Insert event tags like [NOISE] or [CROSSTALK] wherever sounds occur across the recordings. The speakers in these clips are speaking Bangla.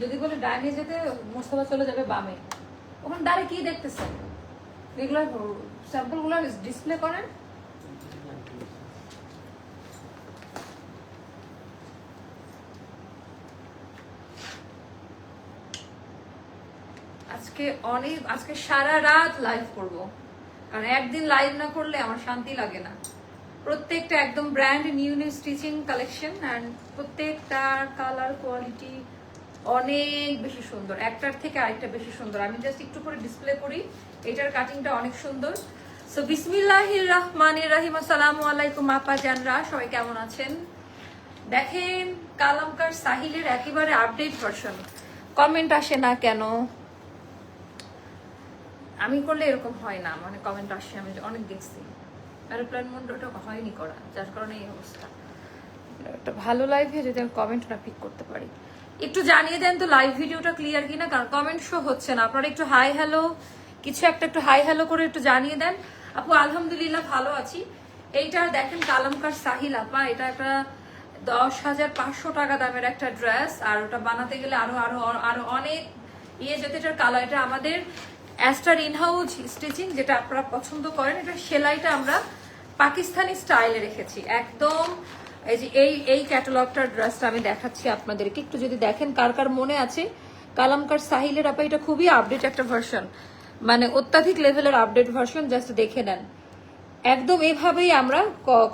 যদি বলে ডাইনে যেতে মোস্তফা চলে যাবে বামে, ওখানে দাঁড়িয়ে কি দেখতেছেন এগুলো স্যাম্পলগুলো ডিসপ্লে করেন। আজকে অনেক, আজকে সারা রাত লাইভ করব। কারণ একদিন লাইভ না করলে আমার শান্তি লাগে না। প্রত্যেকটা একদম brand new new stitching collection and প্রত্যেকটার কালার কোয়ালিটি অনেক বেশি সুন্দর। একটার থেকে আরেকটা বেশি সুন্দর। আমি জাস্ট একটু করে ডিসপ্লে করি। এটার কাটিংটা অনেক সুন্দর। সো বিসমিল্লাহির রহমানির রাহিম। আসসালামু আলাইকুম, আপা জানরা, সবাই কেমন আছেন? দেখেন, কালামকার সাহিলের একেবারে আপডেট ভার্সন কমেন্ট আসে না কেন? আমি করলে এরকম হয় না। মানে কমেন্ট আসে, আমি অনেক দেখছি। এরোপ্লেন মোড ওটা হয়নি করা, যার কারণে এই অবস্থা। ভালো লাইভে যদি আমি কমেন্ট না পিক করতে পারি। একটু জানিয়ে দেন তো লাইভ ভিডিওটা ক্লিয়ার কিনা, কারণ কমেন্ট শো হচ্ছে না। আপনারা একটু হাই হ্যালো কিছু একটা একটু হাই হ্যালো করে একটু জানিয়ে দেন। আপু, আলহামদুলিল্লাহ ভালো আছি। এইটা দেখেন কালামকার সাহিল আপা, এটা একটা দশ হাজার পাঁচশো টাকা দামের একটা ড্রেস আর ওটা বানাতে গেলে আরও আরও আরও অনেক ইয়ে যেতে এটার কালার এটা আমাদের অ্যাস্টার ইনহাউস স্টিচিং যেটা আপনারা পছন্দ করেন, এটা সেলাইটা আমরা পাকিস্তানি স্টাইলে রেখেছি। একদম এই যে এই এই ক্যাটালগটার ড্রেসটা আমি দেখাচ্ছি আপনাদেরকে। একটু যদি দেখেন কার কার মনে আছে, কালামকার সাহিলের আপা, এটা খুবই আপডেট একটা ভার্সন মানে অত্যাধিক লেভেলের আপডেট ভার্সন জাস্ট দেখে নেন। একদম এভাবেই আমরা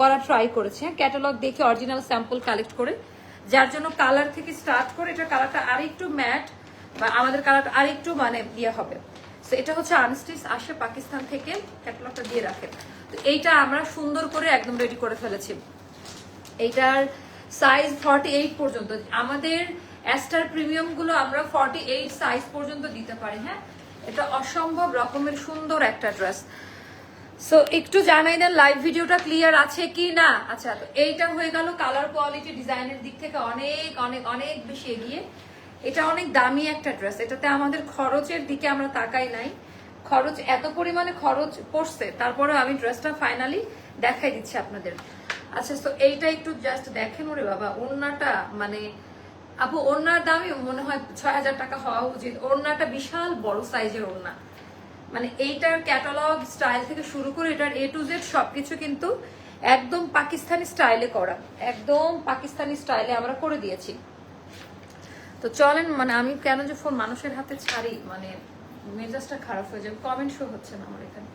করা ট্রাই করেছি। হ্যাঁ ক্যাটালগ দেখে অরিজিনাল স্যাম্পল কালেক্ট করে, যার জন্য কালার থেকে স্টার্ট করে এটা কালারটা আরেকটু ম্যাট বা আমাদের কালারটা আরেকটু মানে ইয়ে হবে। তো এটা হচ্ছে আনস্টিচ আসে পাকিস্তান থেকে ক্যাটালগটা দিয়ে রাখে। তো এইটা আমরা সুন্দর করে একদম রেডি করে ফেলেছি। এইটার সাইজ ফর্টি এইট পর্যন্ত। আমাদের অ্যাস্টার প্রিমিয়ামগুলো আমরা ফর্টি এইট সাইজ পর্যন্ত দিতে পারি হ্যাঁ? এটা অসম্ভব রকমের সুন্দর একটা ড্রেস সো একটু জানাই দেন লাইভ ভিডিওটা ক্লিয়ার আছে কি না? আচ্ছা তো এইটা হয়ে গেল কালার কোয়ালিটি ডিজাইনের দিক থেকে অনেক অনেক অনেক বেশি এগিয়ে। এটা অনেক দামি একটা ড্রেস এটাতে আমাদের খরচের দিকে আমরা তাকাই নাই। খরচ, এত পরিমাণে খরচ পড়ছে। তারপরে আমি ড্রেসটা ফাইনালি দেখাই দিচ্ছি আপনাদের। আচ্ছা তো এইটা একটু জাস্ট দেখেন ওরে বাবা, ওড়নাটা মানে আপু, ওড়নার দামই মনে হয় ছয় হাজার টাকা হওয়া উচিত। ওড়নাটা বিশাল বড় সাইজের ওড়না। মানে এইটার ক্যাটালগ স্টাইল থেকে শুরু করে এটার এ টু জেড সবকিছু কিন্তু একদম পাকিস্তানি স্টাইলে করা। একদম পাকিস্তানি স্টাইলে আমরা করে দিয়েছি। তো চলেন মানে আমি কেন যে ফোন মানুষের হাতে ছাড়ি মানে মেজাজটা খারাপ হয়ে যাবে। কমেন্ট শো হচ্ছে না আমার এখানে।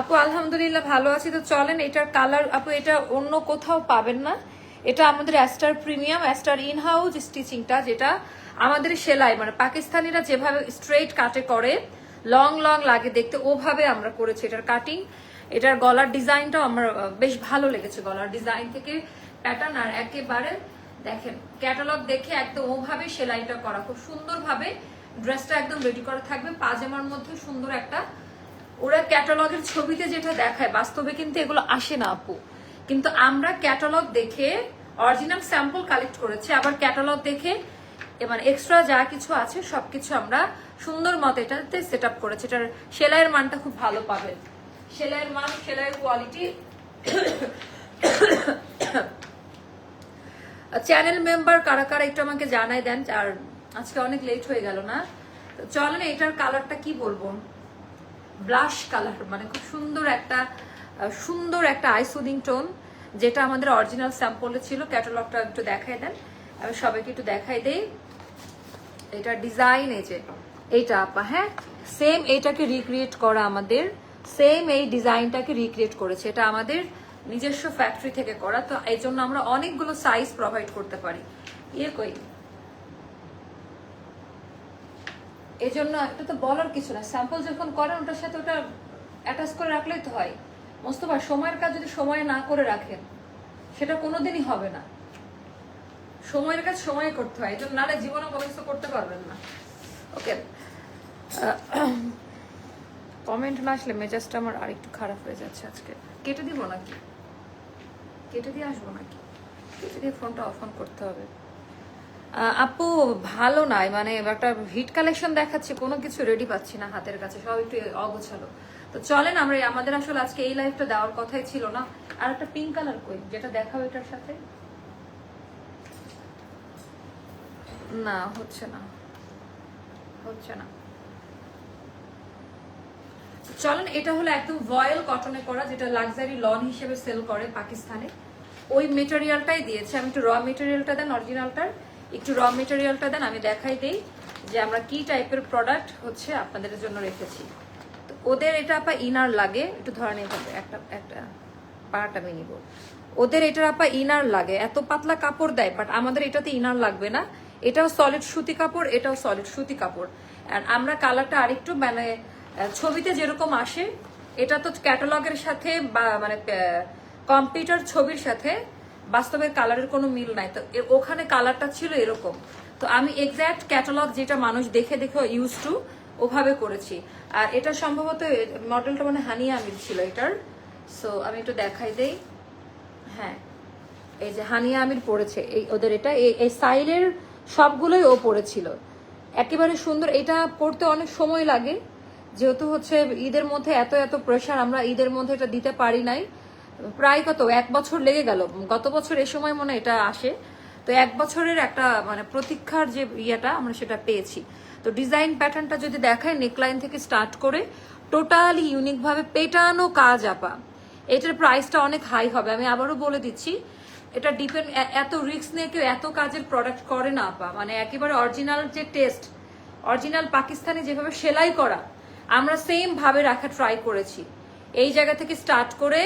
আপু, আলহামদুলিল্লাহ ভালো আছি। তো চলেন, এটার কালার আপু, এটা অন্য কোথাও পাবেন না। এটা আমাদের Aster premium Aster in house স্টিচিংটা যেটা আমাদের সেলাই মানে পাকিস্তানিরা যেভাবে স্ট্রেট কাটে করে লং লং লাগে দেখতে, ওভাবে আমরা করেছি এটার কাটিং এটার গলার ডিজাইনটাও আমার বেশ ভালো লেগেছে গলার ডিজাইন থেকে প্যাটার্ন আর একেবারে দেখেন ক্যাটালগ দেখে একদম ওভাবে সেলাইটা করা, খুব সুন্দরভাবে ড্রেসটা একদম রেডি করা থাকবে, পাজামার মধ্যে সুন্দর একটা ওরা ক্যাটালগের ছবিতে যেটা দেখায়, বাস্তবে কিন্তু এগুলো আসে না, আপু। কিন্তু আমরা ক্যাটালগ দেখে অরিজিনাল স্যাম্পল কালেক্ট করেছি, আবার ক্যাটালগ দেখে এবার এক্সট্রা যা কিছু আছে, সবকিছু আমরা সুন্দর মতো এটাতে সেট আপ করেছি। এটার সেলাইয়ের মানটা খুব ভালো পাবেন। সেলাইয়ের মান, সেলাইয়ের কোয়ালিটি চ্যানেল মেম্বার কারা কারা একটু আমাকে জানাই দেন, আর আজকে অনেক লেট হয়ে গেল না। চলেন এটার কালারটা কি বলব? ব্লাশ কালার মানে খুব সুন্দর একটা সুন্দর একটা আইসুদিং টোন যেটা আমাদের অরিজিনাল স্যাম্পলে ছিল। ক্যাটালগটা একটু দেখাই দেন। আমি সবাইকে একটু দেখাই দেই। এটা ডিজাইন এই যে, এইটা আপা হ্যাঁ? সেম এইটাকে রিক্রিয়েট করা আমাদের সেম এই ডিজাইনটাকে রিক্রিয়েট করেছে। এটা আমাদের নিজস্ব ফ্যাক্টরি থেকে করা। তো এই জন্য আমরা অনেকগুলো সাইজ প্রোভাইড করতে পারি। ইয়ে কই? এই জন্য এটা তো বলার কিছু না। স্যাম্পল যখন করেন ওটার সাথে ওটা অ্যাটাচ করে রাখলেই তো হয়। মোস্তফা সময়ের কাজ যদি সময় না করে রাখেন সেটা কোনোদিনই হবে না। সময়ের কাজ সময় করতে হয় এই জন্য নাহলে জীবনে কোনো কিছু করতে পারবেন না। ওকে কমেন্ট না আসলে মেজাজটা আমার আরেকটু খারাপ হয়ে যাচ্ছে আজকে। কেটে দিব নাকি? কেটে দিয়ে আসব নাকি? কেটে দিয়ে ফোনটা অফ অন করতে হবে। আপু, ভালো নাই মানে একটা হিট কালেকশন দেখাচ্ছি, কোনো কিছু রেডি পাচ্ছি না হাতের কাছে, সব একটু অগোছালো। তো চলেন আমরা আমাদের আসলে আজকে এই লাইফটা দেওয়ার কথাই ছিল না। আর একটা পিঙ্ক কালার কই? যেটা দেখাও এটার সাথে? না, হচ্ছে না। হচ্ছে না। চলেন, এটা হলো একদম ভয়েল কটনে করা, যেটা লাক্সারি লন হিসেবে সেল করে পাকিস্তানে। ওই মেটেরিয়ালটাই দিয়েছে। আমি একটু র মেটেরিয়ালটা দেন অরিজিনালটার একটু র মেটেরিয়ালটা দেন, আমি দেখাই দেই যে আমরা কি টাইপের প্রোডাক্ট হচ্ছে আপনাদের জন্য রেখেছি। তো ওদের এটা আপা ইনার লাগে, একটু ধরে নিতে হবে একটা একটা পাড়াটা আমি নিব। ওদের এটার আপা ইনার লাগে, এত পাতলা কাপড় দেয় বাট আমাদের এটাতে ইনার লাগবে না। এটাও সলিড সুতি কাপড়, এটাও সলিড সুতি কাপড়। আর আমরা কালারটা আরেকটু মানে ছবিতে যেরকম আসে, এটা তো ক্যাটালগের সাথে বা মানে কম্পিউটার ছবির সাথে বাস্তবের কালারের কোনো মিল নাই। তো ওখানে কালারটা ছিল এরকম। তো আমি এক্স্যাক্ট ক্যাটালগ যেটা মানুষ দেখে দেখে ইউজ টু ওভাবে করেছি। আর এটা সম্ভবত মডেলটা মানে হানিয়া আমির ছিল এটার। সো আমি একটু দেখাই দেই। হ্যাঁ এই যে হানিয়া আমির পড়েছে, এই ওদের এটা। এই সাইলের সবগুলোই ও পড়েছিল। একেবারে সুন্দর। এটা পড়তে অনেক সময় লাগে। যেহেতু হচ্ছে ঈদের মধ্যে এত এত প্রেশার আমরা ঈদের মধ্যে এটা দিতে পারি নাই। প্রায় কত, এক বছর লেগে গেল। গত বছর এ সময় মনে এটা আসে। তো এক বছরের একটা মানে প্রতীক্ষার যে ইয়েটা, আমরা সেটা পেয়েছি। তো ডিজাইন প্যাটার্নটা যদি দেখায় নেকলাইন থেকে স্টার্ট করে টোটালি ইউনিক ভাবে পেটানো কাজ, আপা। এটার প্রাইসটা অনেক হাই হবে। আমি আবারও বলে দিচ্ছি, এটা ডিপেন্ড এত রিস্ক নিয়ে কেউ এত কাজের প্রোডাক্ট করে না, আপা। মানে একেবারে অরিজিনাল যে টেস্ট অরিজিনাল পাকিস্তানি যেভাবে সেলাই করা, আমরা সেম ভাবে রাখা ট্রাই করেছি। এই জায়গা থেকে স্টার্ট করে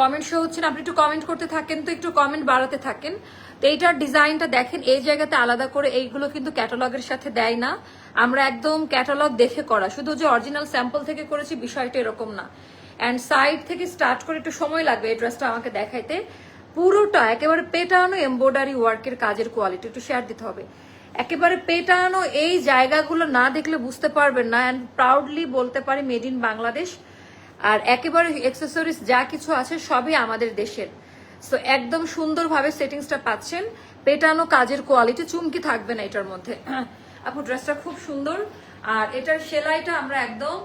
কমেন্ট শো হচ্ছে না, আপনি একটু কমেন্ট করতে থাকেন তো, একটু কমেন্ট বাড়াতে থাকেন। তো এইটার ডিজাইনটা দেখেন, এই জায়গাতে আলাদা করে এইগুলো কিন্তু ক্যাটালগের সাথে দেয় না। আমরা একদম ক্যাটালগ দেখে করা। শুধু যে অরিজিনাল স্যাম্পল থেকে করেছি, বিষয়টা এরকম না। অ্যান্ড সাইড থেকে স্টার্ট করে একটু সময় লাগবে এই ড্রেসটা আমাকে দেখাইতে। পুরোটা একেবারে পেটানো এমব্রয়ডারি ওয়ার্কের কাজের কোয়ালিটি একটু শেয়ার দিতে হবে। একেবারে পেটানো এই জায়গাগুলো না দেখলে বুঝতে পারবেন না। অ্যান্ড প্রাউডলি বলতে পারি মেড ইন বাংলাদেশ আর একেবারে অ্যাক্সেসরিজ যা কিছু আছে সবই আমাদের দেশের। সো একদম সুন্দরভাবে সেটিংসটা পাচ্ছেন। পেটানো কাজের কোয়ালিটি চুমকি থাকবে না এটার মধ্যে। [CLEARS THROAT] আপু ড্রেসটা খুব সুন্দর। আর এটার সেলাইটা আমরা একদম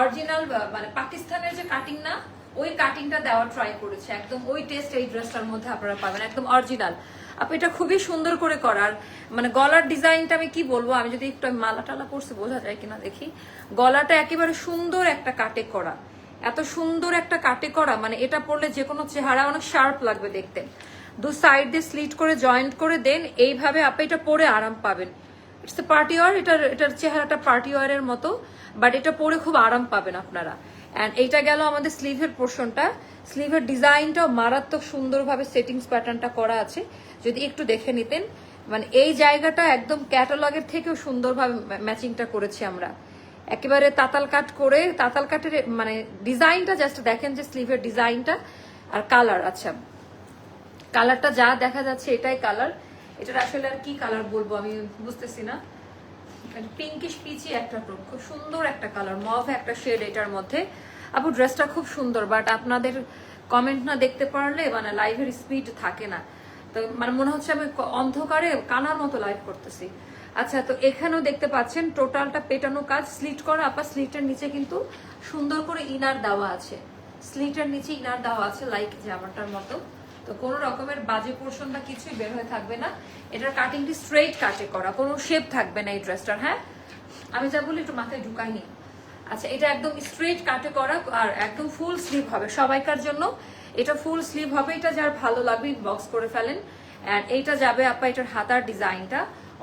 অরিজিনাল মানে পাকিস্তানের যে কাটিং না, ওই কাটিংটা দেওয়ার ট্রাই করেছে। একদম ওই টেস্ট এই ড্রেসটার মধ্যে আপনারা পাবেন। একদম অরিজিনাল আপু, এটা খুবই সুন্দর করে করার মানে গলার ডিজাইনটা আমি কি বলব? আমি যদি একটু মালা টালা পরছে, বোঝা যায় কিনা দেখি। গলাটা একেবারে সুন্দর একটা কাটে করা। এত সুন্দর একটা কাটে করা মানে এটা পরলে যে কোনো চেহারা অনেক শার্প লাগবে দেখতে। দু সাইড দিয়ে স্লিট করে জয়েন্ট করে দেন এইভাবে আপনি এটা পরে আরাম পাবেন। ইটস এ পার্টি ওয়ার এটার এটার চেহারাটা পার্টি ওয়ারের মতো বাট এটা পরে খুব আরাম পাবেন আপনারা। অ্যান্ড এইটা গেল আমাদের স্লিভের পোর্শনটা স্লিভের ডিজাইনটাও মারাত্মক সুন্দরভাবে সেটিংস প্যাটার্নটা করা আছে। যদি একটু দেখে নিতেন মানে এই জায়গাটা একদম ক্যাটালগের থেকেও সুন্দরভাবে ম্যাচিংটা করেছি আমরা। একেবারে তাতাল কাট করে, তাতাল কাটের মানে ডিজাইনটা জাস্ট দেখেন যে স্লিভের ডিজাইনটা আর কালার আচ্ছা। কালারটা যা দেখা যাচ্ছে এটাই কালার এটার আসলে আর কি কালার বলব আমি বুঝতেছি না। পিঙ্কিশ পিচি একটা খুব সুন্দর একটা কালার মভ একটা শেড এটার মধ্যে। আপু ড্রেসটা খুব সুন্দর বাট আপনাদের কমেন্ট না দেখতে পারলে মানে লাইভের স্পিড থাকে না। তো মানে মনে হচ্ছে আমি অন্ধকারে কানার মতো লাইভ করতেছি। আচ্ছা তো এখানেও দেখতে পাচ্ছেন, টোটালটা পেটানো কাজ স্লিট করা আপা স্লিটের নিচে কিন্তু সুন্দর করে ইনার দেওয়া আছে। স্লিটের নিচে ইনার দেওয়া আছে লাইক জামাটার মতো। তো কোনো রকমের বাজে পোর্শন বা কিছুই বের হয়ে থাকবে না। এটার কাটিংটি স্ট্রেইট কাটে করা, কোনো শেপ থাকবে না এই ড্রেসটার হ্যাঁ? আমি যা বলি একটু মাথায় ঢুকাইনি। আচ্ছা এটা একদম স্ট্রেট কাটে করা আর একদম ফুল স্লিভ হবে সবাইকার জন্য। এটা ফুল স্লিভ হবে, এটা যার ভালো লাগবে বক্স করে ফেলেন। অ্যান্ড এইটা যাবে আপা, এটার হাতার ডিজাইনটা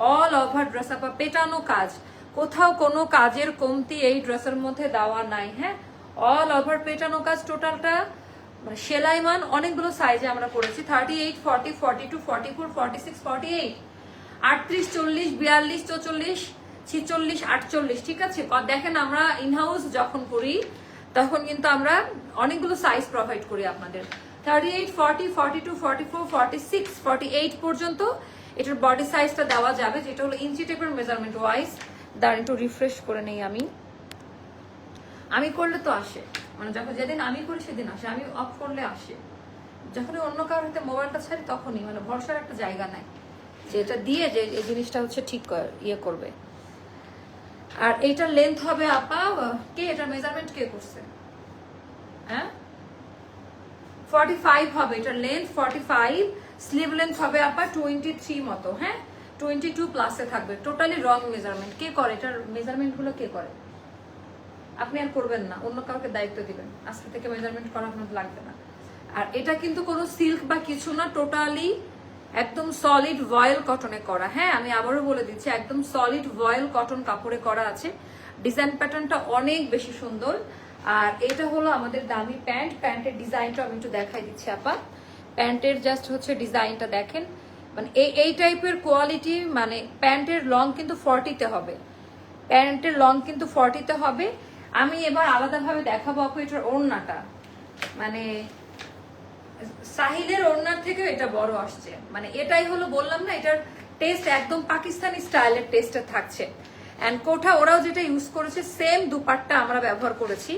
অল ওভার ড্রেস আপা পেটানো কাজ। কোথাও কোনো কাজের কমতি এই ড্রেসের মধ্যে দেওয়া নাই হ্যাঁ? অল ওভার পেটানো কাজ টোটালটা মানে সেলাই মান অনেকগুলো সাইজে আমরা করেছি। Thirty eight forty forty two forty four forty six forty eight আটত্রিশ, চল্লিশ, বিয়াল্লিশ, চৌচল্লিশ, ছিচল্লিশ, আটচল্লিশ, ঠিক আছে? দেখেন আমরা ইনহাউস যখন করি, তখন কিন্তু আমরা অনেকগুলো সাইজ প্রোভাইড করি আপনাদের। Thirty eight forty forty two forty four forty six forty eight পর্যন্ত এটার বডি সাইজটা দেওয়া যাবে, যেটা হলো ইঞ্চি টেপের মেজারমেন্ট ওয়াইজ দাঁড়িয়ে একটু রিফ্রেশ করে নেই আমি। আমি করলে তো আসে। মানে যখন যেদিন আমি করি, সেদিন আসে। আমি অফ করলে আসে। যখনই অন্য কারোর হাতে মোবাইলটা ছাড়ি, তখনই। মানে ভরসার একটা জায়গা নাই। যে এটা দিয়ে যে এই জিনিসটা হচ্ছে ঠিক ইয়ে করবে। আর এইটার লেন্থ হবে আপা, কে? এটা মেজারমেন্ট কে করছে? হ্যাঁ? ফর্টি ফাইভ হবে। এটার length forty five sleeve length হবে আপা টোয়েন্টি থ্রি মতো হ্যাঁ? টোয়েন্টি টু প্লাসে থাকবে। টোটালি রং মেজারমেন্ট কে করে? এটার মেজারমেন্টগুলো কে করে? আপনি আর করবেন না। অন্য কাউকে দায়িত্ব দিবেন। আজকে থেকে মেজারমেন্ট করা আপনার লাগবে না। আর এটা কিন্তু কোনো সিল্ক বা কিছু না টোটালি একদম সলিড ভয়েল কটনে করা। হ্যাঁ আমি আবারও বলে দিচ্ছি, একদম সলিড ভয়েল কটন কাপড়ে করা আছে। ডিজাইন প্যাটার্নটা অনেক বেশি সুন্দর। আর এটা হলো আমাদের দামি প্যান্ট প্যান্টের ডিজাইনটা আমি একটু দেখাই দিচ্ছি, আপা। প্যান্টের জাস্ট হচ্ছে ডিজাইনটা দেখেন। মানে এই এই টাইপের কোয়ালিটি মানে প্যান্টের লং কিন্তু ফর্টিতে হবে। প্যান্টের লং কিন্তু ফর্টিতে হবে। আমি এবার আলাদাভাবে দেখাবো আপু এটার ওড়নাটা। মানে সাহিলের ওড়নার থেকেও এটা বড় আসছে। মানে এটাই হলো বললাম না, এটার টেস্ট একদম পাকিস্তানি স্টাইলের টেস্টে থাকছে। অ্যান্ড কোঠা ওরাও যেটা ইউজ করেছে সেম দুপাট্টা আমরা ব্যবহার করেছি।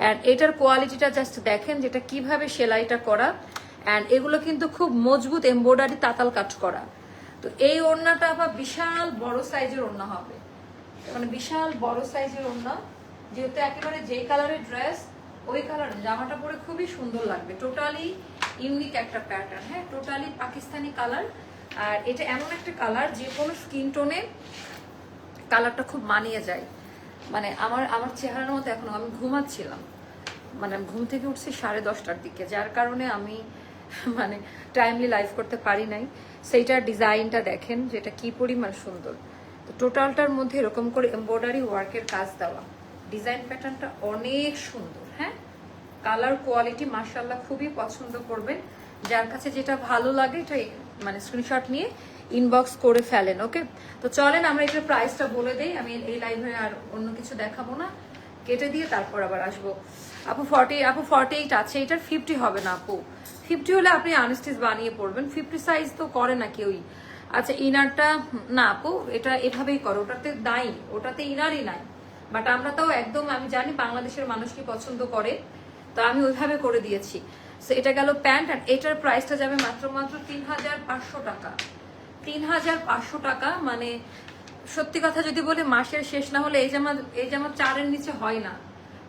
অ্যান্ড এটার কোয়ালিটিটা জাস্ট দেখেন, যেটা কীভাবে সেলাইটা করা। অ্যান্ড এগুলো কিন্তু খুব মজবুত এমব্রয়ডারি তাতাল কাজ করা। তো এই ওড়নাটা আবার বিশাল বড় সাইজের ওড়না হবে। মানে বিশাল বড় সাইজের ওড়না। যেহেতু একেবারে যেই কালারের ড্রেস ওই কালার জামাটা পরে খুবই সুন্দর লাগবে। টোটালি ইউনিক একটা প্যাটার্ন হ্যাঁ? টোটালি পাকিস্তানি কালার আর এটা এমন একটা কালার যে কোনো স্কিন টোনে কালারটা খুব মানিয়ে যায়। মানে আমার আমার চেহারার মতো এখন। আমি ঘুমাচ্ছিলাম। মানে ঘুম থেকে উঠছি সাড়ে দশটার দিকে। যার কারণে আমি [LAUGHS] মানে টাইমলি লাইভ করতে পারি নাই। সেইটার ডিজাইনটা দেখেন, যেটা কি পরিমাণ সুন্দর। তো টোটালটার মধ্যে এরকম করে এমব্রয়ডারি ওয়ার্কের কাজ দেওয়া। ডিজাইন প্যাটার্নটা অনেক সুন্দর হ্যাঁ? কালার কোয়ালিটি মার্শাল্লাহ খুবই পছন্দ করবেন। যার কাছে যেটা ভালো লাগে, এটা মানে স্ক্রিনশট নিয়ে ইনবক্স করে ফেলেন ওকে তো চলেন, আমরা এটার প্রাইসটা বলে দেই। আমি এই লাইভে আর অন্য কিছু দেখাবো না। কেটে দিয়ে তারপর আবার আসব। আপু ফর্টি আপু ফর্টি এইট আছে, এটার ফিফটি হবে না আপু। ফিফটি হলে আপনি আনস্টিচ বানিয়ে পড়বেন। ফিফটি সাইজ তো করে না কেউই। আচ্ছা ইনারটা না আপু, এটা এভাবেই করো। ওটাতে নাই, ওটাতে ইনারই নাই। বাট আমরা তাও একদম, আমি জানি বাংলাদেশের মানুষ কি পছন্দ করে, তো আমি ওইভাবে করে দিয়েছি। সো এটা গেল প্যান্ট আর এটার প্রাইসটা যাবে মাত্র মাত্র তিন হাজার পাঁচশো টাকা। তিন হাজার পাঁচশো টাকা মানে সত্যি কথা যদি বলি, মাসের শেষ না হলে এই জামা এই জামা চারের নিচে হয় না।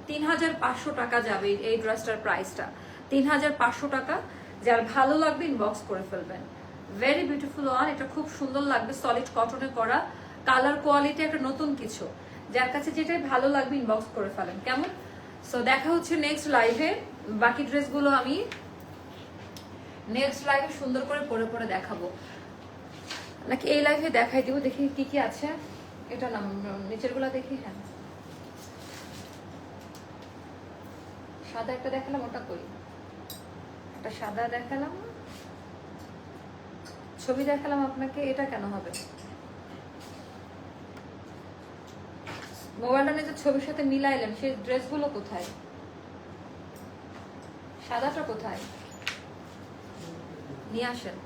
তিন হাজার পাঁচশো টাকা যাবে এই ড্রেসটার প্রাইসটা তিন হাজার পাঁচশো টাকা যার ভালো লাগবে ইনবক্স করে ফেলবেন। ভেরি বিউটিফুল ওয়ান এটা খুব সুন্দর লাগবে সলিড কটনে করা। কালার কোয়ালিটি একটা নতুন কিছু। যার কাছে যেটাই ভালো লাগবে ইনবক্স করে ফেলেন। কেমন? সো দেখা হচ্ছে নেক্সট লাইভে বাকি ড্রেসগুলো আমি নেক্সট লাইভে সুন্দর করে পরে পরে দেখাবো। নাকি এই লাইভে দেখাই দিব, দেখি কি কি আছে। এটা নাম, নিচেরগুলা দেখি হ্যাঁ। সাদা একটা দেখালাম, ওটা কই একটা সাদা দেখালাম। ছবি দেখালাম আপনাকে, এটা কেন হবে? মোবাইলটা যে ছবির সাথে মিলাইলাম সেই ড্রেসগুলো কোথায়? সাদাটা কোথায়? নিয়ে আসেন।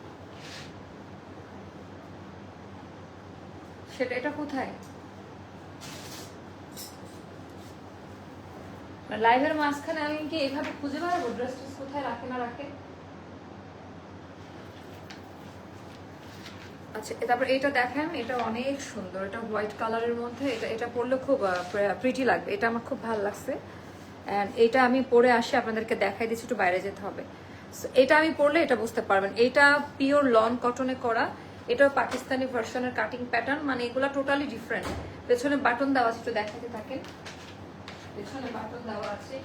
সেটা, এটা কোথায়? লাইভের মাঝখানে আমি কি এভাবে খুঁজে বেড়াবো? ড্রেস ট্রেস কোথায় রাখে না রাখে? আচ্ছা তারপর এটা দেখেন, এটা অনেক সুন্দর। এটা হোয়াইট কালারের মধ্যে, এটা এটা পরলে খুব প্রিটি লাগবে। এটা আমার খুব ভালো লাগছে। অ্যান্ড এটা আমি পরে আসি, আপনাদেরকে দেখাই দিচ্ছি, একটু বাইরে যেতে হবে। এটা আমি পরলে এটা বুঝতে পারবেন। এটা পিওর লন কটনে করা। এটাও পাকিস্তানি ভার্সনের কাটিং প্যাটার্ন মানে এগুলো টোটালি ডিফারেন্ট পেছনে বাটন দেওয়া আছে দেখাতে থাকেন। পেছনে বাটন দেওয়া আছে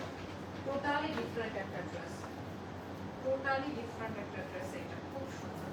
টোটালি ডিফারেন্ট একটা ড্রেস টোটালি ডিফারেন্ট একটা ড্রেস এটা খুব সুন্দর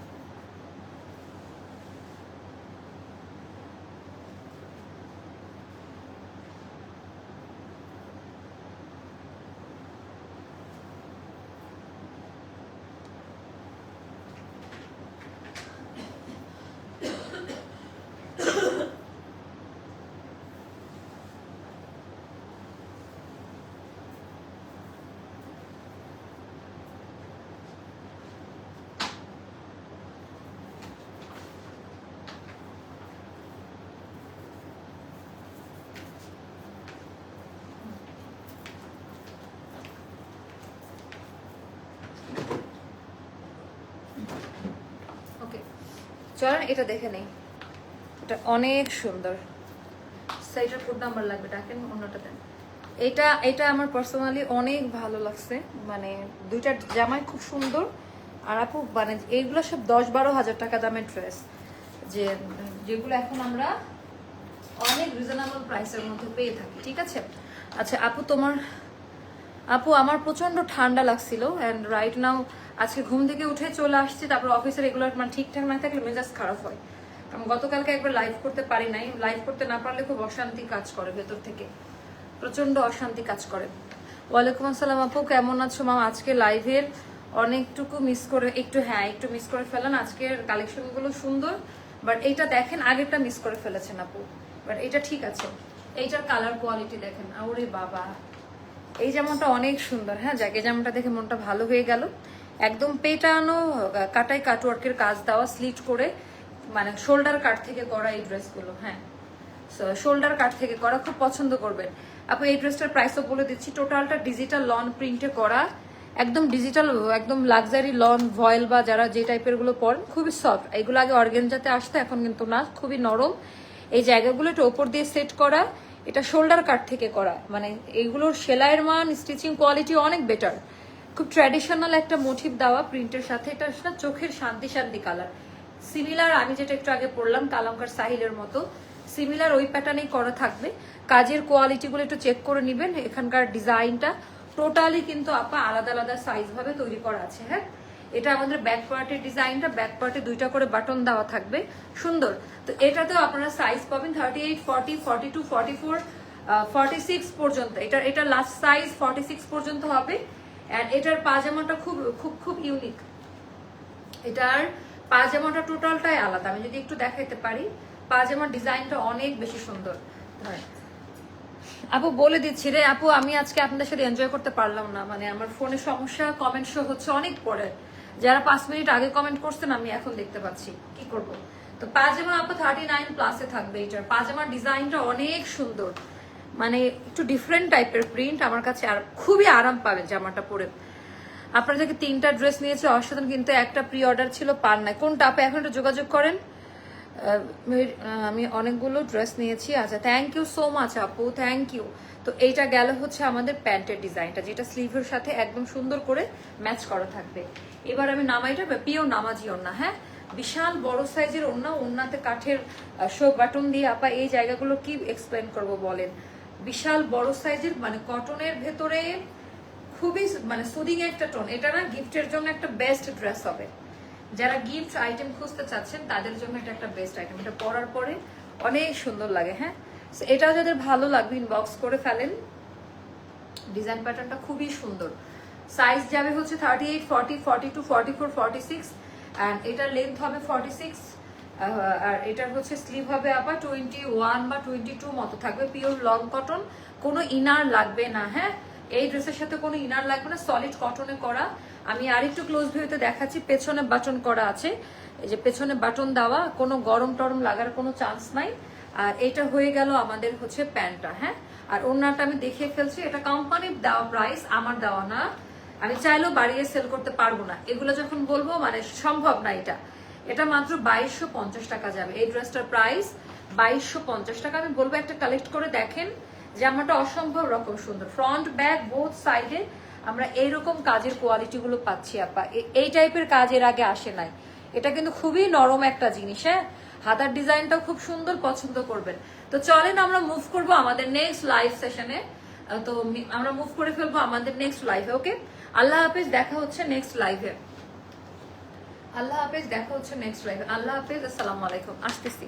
ওকে চলেন, এটা দেখে নেই। এটা অনেক সুন্দর। সেইটার কোড নাম্বার লাগবে, ডাকেন, অন্যটা দেন। এটা এটা আমার পার্সোনালি অনেক ভালো লাগছে। মানে দুইটা জামাই খুব সুন্দর। আর আপু মানে এইগুলো সব দশ বারো হাজার টাকা দামের ড্রেস যে, যেগুলো এখন আমরা অনেক রিজনেবল প্রাইসের মধ্যে পেয়ে থাকি, ঠিক আছে? আচ্ছা আপু, তোমার, আপু, আমার প্রচণ্ড ঠান্ডা লাগছিল। অ্যান্ড রাইট নাও আজকে ঘুম থেকে উঠে চলে আসছি, তারপর অফিসের রেগুলার মানে ঠিকঠাক না থাকলে মেজাজ খারাপ হয়। কারণ গতকালকে একবার লাইভ করতে পারি নাই। লাইভ করতে না পারলে খুব অশান্তি কাজ করে ভেতর থেকে। প্রচণ্ড অশান্তি কাজ করে। ওয়ালাইকুম আসসালাম আপু, কেমন আছো মাম আজকে লাইভের অনেকটুকু মিস করে, একটু হ্যাঁ একটু মিস করে ফেলেন। আজকের কালেকশনগুলো সুন্দর বাট এইটা দেখেন, আগেরটা মিস করে ফেলেছেন আপু। বাট এটা ঠিক আছে। এইটার কালার কোয়ালিটি দেখেন। ওরে বাবা। এই জামাটা অনেক সুন্দর হ্যাঁ? যাকে জামাটা দেখে মনটা ভালো হয়ে গেল। একদম পেটানো কাটাই কাটওয়ার্কের কাজ দেওয়া স্লিট করে মানে শোল্ডার কাট থেকে করা এই ড্রেসগুলো হ্যাঁ। শোল্ডার কাট থেকে করা, খুব পছন্দ করবেন। আপু, এই ড্রেসটার প্রাইসও বলে দিচ্ছি টোটালটা ডিজিটাল লন প্রিন্টে করা, একদম ডিজিটাল একদম লাক্সারি লন ভয়েল বা যারা যে টাইপেরগুলো পরেন, খুবই সফট এগুলো আগে অর্গেনজাতে আসতো, এখন কিন্তু না, খুবই নরম। এই জায়গাগুলো একটু ওপর দিয়ে সেট করা, এটা শোল্ডার কাট থেকে করা। মানে এইগুলোর সেলাইয়ের মান স্টিচিং কোয়ালিটি অনেক বেটার খুব ট্র্যাডিশনাল একটা মোটিভ দেওয়া প্রিন্টের সাথে। এটা না চোখের শান্তি শান্তি কালার সিমিলার আমি যেটা একটু আগে পড়লাম কালামকার সাহিলের মতো। সিমিলার ওই প্যাটার্নেই করা থাকবে। কাজের কোয়ালিটিগুলো একটু চেক করে নেবেন, এখানকার ডিজাইনটা টোটালি কিন্তু আপা আলাদা আলাদা সাইজ ভাবে তৈরি করা আছে হ্যাঁ? এটা আমাদের ব্যাক পার্টের ডিজাইনটা ব্যাক পার্টে দুইটা করে বাটন দেওয়া থাকবে। সুন্দর। তো এটাতেও আপনারা সাইজ পাবেন thirty eight forty forty two forty four forty six পর্যন্ত। এটা এটা লাস্ট সাইজ ফর্টি সিক্স পর্যন্ত হবে। অ্যান্ড এটার পাজামাটা খুব খুব খুব ইউনিক এটার পাজামাটা টোটালটাই আলাদা। আমি যদি একটু দেখাইতে পারি, পাজামার ডিজাইনটা অনেক বেশি সুন্দর। আপু, বলে দিচ্ছি রে, আপু, আমি আজকে আপনাদের সাথে এনজয় করতে পারলাম না। মানে আমার ফোনে সমস্যা কমেন্ট শো হচ্ছে অনেক পরে। যারা পাঁচ মিনিট আগে কমেন্ট করছেন, আমি এখন দেখতে পাচ্ছি। কি করব? তো পাজামা আপু থার্টি নাইন প্লাসে থাকবে এটার। পাজামার ডিজাইনটা অনেক সুন্দর। মানে একটু ডিফারেন্ট টাইপের প্রিন্ট আমার কাছে আর খুবই আরাম পাবেন জামাটা পরে। আপনাদেরকে তিনটা ড্রেস নিয়েছে, অসাধারণ, কিন্তু একটা প্রি অর্ডার ছিল পান নাই কোনটা? আপনি এখন একটু যোগাযোগ করেন। আমি অনেকগুলো ড্রেস নিয়েছি। আচ্ছা থ্যাংক ইউ সো মাচ আপু থ্যাংক ইউ তো এইটা গেল হচ্ছে আমাদের প্যান্টের ডিজাইনটা, যেটা স্লিভের সাথে একদম সুন্দর করে ম্যাচ করা থাকবে। এবার আমি নামাইটা পিও নামাজি ওন্না হ্যাঁ? বিশাল বড় সাইজের ওন্না ওন্নাতে কাঠের শো বাটন দিয়ে আপা এই জায়গাগুলো কি এক্সপ্লেন করব বলেন? বিশাল বড় সাইজের মানে কটনের ভেতরে খুবই মানে সুদিং একটা টোন এটা না গিফটের জন্য একটা বেস্ট ড্রেস হবে। যারা গিফট আইটেম খুঁজতে চাচ্ছেন, তাদের জন্য এটা একটা বেস্ট আইটেম এটা পরার পরে অনেক সুন্দর লাগে হ্যাঁ? এটাও যাদের ভালো লাগবে ইনবক্স করে ফেলেন। ডিজাইন প্যাটার্নটা খুবই সুন্দর। সাইজ যাবে হচ্ছে thirty eight forty forty two forty four forty six and এটার লেন্থ হবে ফর্টি সিক্স আর এটার হচ্ছে স্লিভ হবে আবার টোয়েন্টি ওয়ান বা টোয়েন্টি টু মতো থাকবে। পিওর লং কটন কোনো ইনার লাগবে না হ্যাঁ? এই ড্রেসের সাথে কোনো ইনার লাগবে না সলিড কটনে করা। আমি আরেকটু ক্লোজ ভিউতে দেখাচ্ছি, পেছনে বাটন করা আছে। এই যে পেছনে বাটন দেওয়া, কোনো গরম টরম লাগার কোনো চান্স নাই। আর এটা হয়ে গেল আমাদের হচ্ছে প্যান্টটা হ্যাঁ? আর ওনাটা আমি দেখিয়ে ফেলছি, এটা কোম্পানির দেওয়া প্রাইস আমার দেওয়া না। আমি চাইলেও বাড়িয়ে সেল করতে পারব না। এগুলো যখন বলব মানে সম্ভব না এটা। এটা মাত্র বাইশশো পঞ্চাশ টাকা যাবে। এই ড্রেসটার প্রাইস বাইশশো পঞ্চাশ টাকা। আমি বলব একটা কালেক্ট করে দেখেন জামাটা অসম্ভব রকম সুন্দর। ফ্রন্ট ব্যাক বোথ সাইডে আমরা এইরকম কাজের কোয়ালিটি গুলো পাচ্ছি, আপা। এই টাইপের কাজ এর আগে আসে নাই। এটা কিন্তু খুবই নরম একটা জিনিস হ্যাঁ? হাতার ডিজাইনটাও খুব সুন্দর পছন্দ করবেন। তো চলেন আমরা মুভ করব আমাদের নেক্সট লাইভ সেশনে তো আমরা মুভ করে ফেলব আমাদের নেক্সট লাইভে ওকে আল্লাহ হাফেজ, দেখা হচ্ছে নেক্সট লাইভে আল্লাহ হাফেজ দেখা হচ্ছে নেক্সট লাইভ আল্লাহ হাফেজ আসসালামু আলাইকুম। আসতেছি।